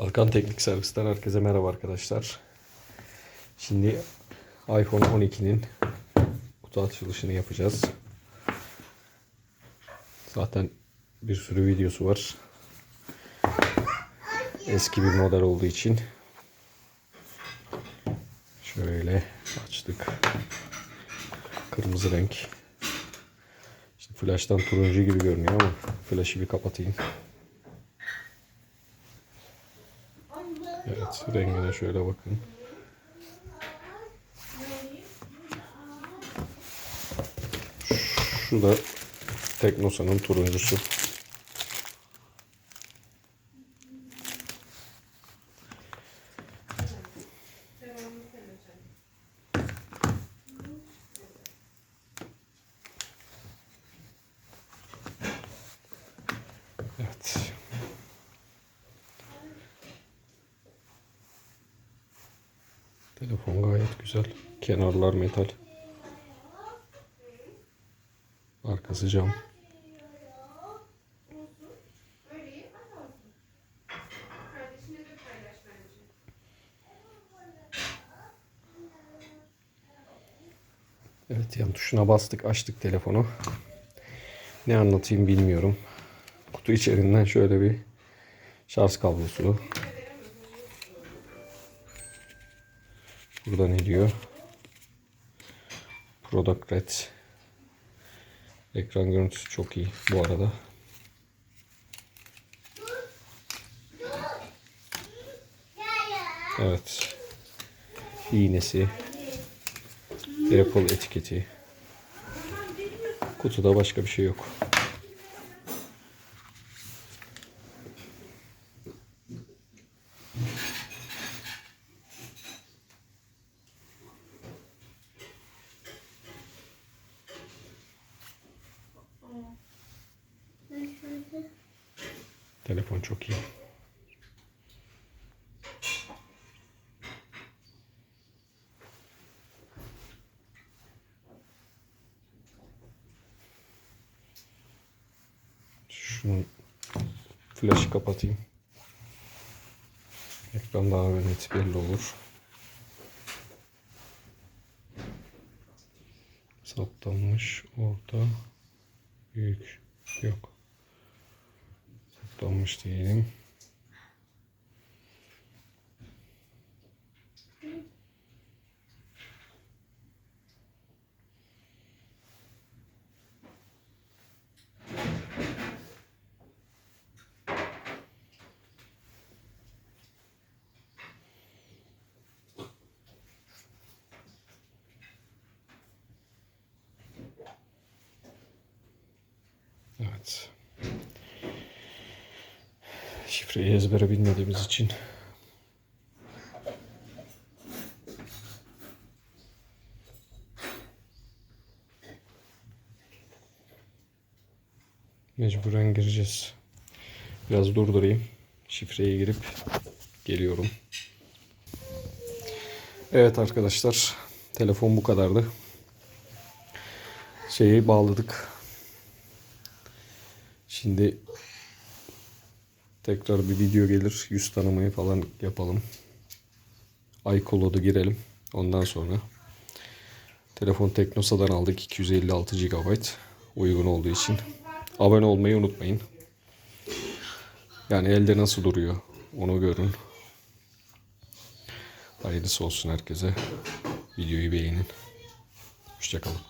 Balkan Teknik Servis'ten herkese merhaba arkadaşlar. Şimdi iPhone 12'nin kutu açılışını yapacağız. Zaten bir sürü videosu var. Eski bir model olduğu için şöyle açtık. Kırmızı renk. İşte flash'tan turuncu gibi görünüyor ama flash'ı bir kapatayım. Evet, rengine şöyle bakın. Şu da Teknosa'nın turuncusu. Evet. Telefon gayet güzel. Kenarlar metal. Arkası cam. Evet yan tuşuna bastık açtık telefonu. Ne anlatayım bilmiyorum. Kutu içerisinden şöyle bir şarj kablosu. Burada ne diyor? Product Red. Ekran görüntüsü çok iyi bu arada. Evet. İğnesi. Apple etiketi. Kutuda başka bir şey yok. Telefon çok iyi. Şunu flaşı kapatayım. Ekran daha net belli olur. Saptanmış orta büyük yok. Saptanmış diyelim. Evet. Şifreyi ezbere bilmediğimiz için mecburen gireceğiz. Biraz durdurayım. Şifreye girip geliyorum. Evet arkadaşlar. Telefon bu kadardı. Şeyi bağladık. Şimdi tekrar bir video gelir. Yüz tanımayı falan yapalım. iCloud'a girelim. Ondan sonra telefon Teknosa'dan aldık 256 GB uygun olduğu için. Abone olmayı unutmayın. Yani elde nasıl duruyor onu görün. Hayırlısı olsun herkese. Videoyu beğenin. Hoşçakalın.